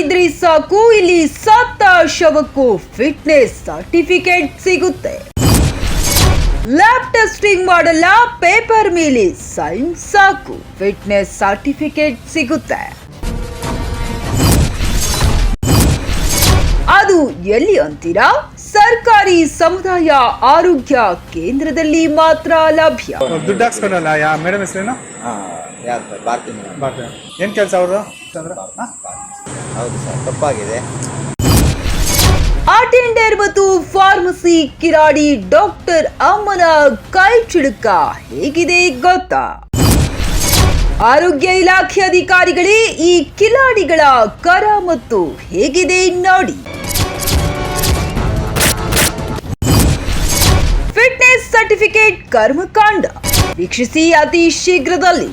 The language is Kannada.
ಮಾಡಿದ್ರೆ ಸಾಕು ಇಲ್ಲಿ ಸತ್ತ ಶವಕ್ಕೂ ಫಿಟ್ನೆಸ್ ಸರ್ಟಿಫಿಕೇಟ್ ಸಿಗುತ್ತೆ. ಲ್ಯಾಬ್ ಟೆಸ್ಟಿಂಗ್ ಮಾಡಲ್ಲ ಪೇಪರ್ ಮೇಲೆ ಸೈನ್ ಸಾಕು ಫಿಟ್ನೆಸ್ ಸರ್ಟಿಫಿಕೇಟ್ ಸಿಗುತ್ತೆ. ಅದು ಎಲ್ಲಿ ಅಂತೀರಾ? ಸರ್ಕಾರಿ ಸಮುದಾಯ ಆರೋಗ್ಯ ಕೇಂದ್ರದಲ್ಲಿ ಮಾತ್ರ ಲಭ್ಯ. ದುಡ್ಡು ಹಾಕ್ಸ್ಕೊಂಡಲ್ಲ ಯಾ? ಮೇಡಮ್ ಹೆಸರೇನು? ಹಾಂ ಯಾರು ಸರ್ ಭಾರತಿ ಮೇಡಮ್ ಏನು ಕೆಲಸ ಅವ್ರದ್ದು ಚಂದ್ರ ಹೌದು ಸರ್ ತಪ್ಪಾಗಿದೆ. ಅಟೆಂಡರ್ ಮತ್ತು ಫಾರ್ಮಸಿ ಕಿರಾಡಿ ಡಾಕ್ಟರ್ ಅಮ್ಮನ ಕೈ ಚಿಡುಕ ಹೇಗಿದೆ ಗೊತ್ತಾ? ಆರೋಗ್ಯ ಇಲಾಖೆ ಅಧಿಕಾರಿಗಳೇ ಈ ಕಿಲಾಡಿಗಳ ಕರ ಮತ್ತು ಹೇಗಿದೆ ನೋಡಿ. ಫಿಟ್ನೆಸ್ ಸರ್ಟಿಫಿಕೇಟ್ ಕರ್ಮಕಾಂಡ. ವೀಕ್ಷಿಸಿ ಅತಿ ಶೀಘ್ರದಲ್ಲಿ.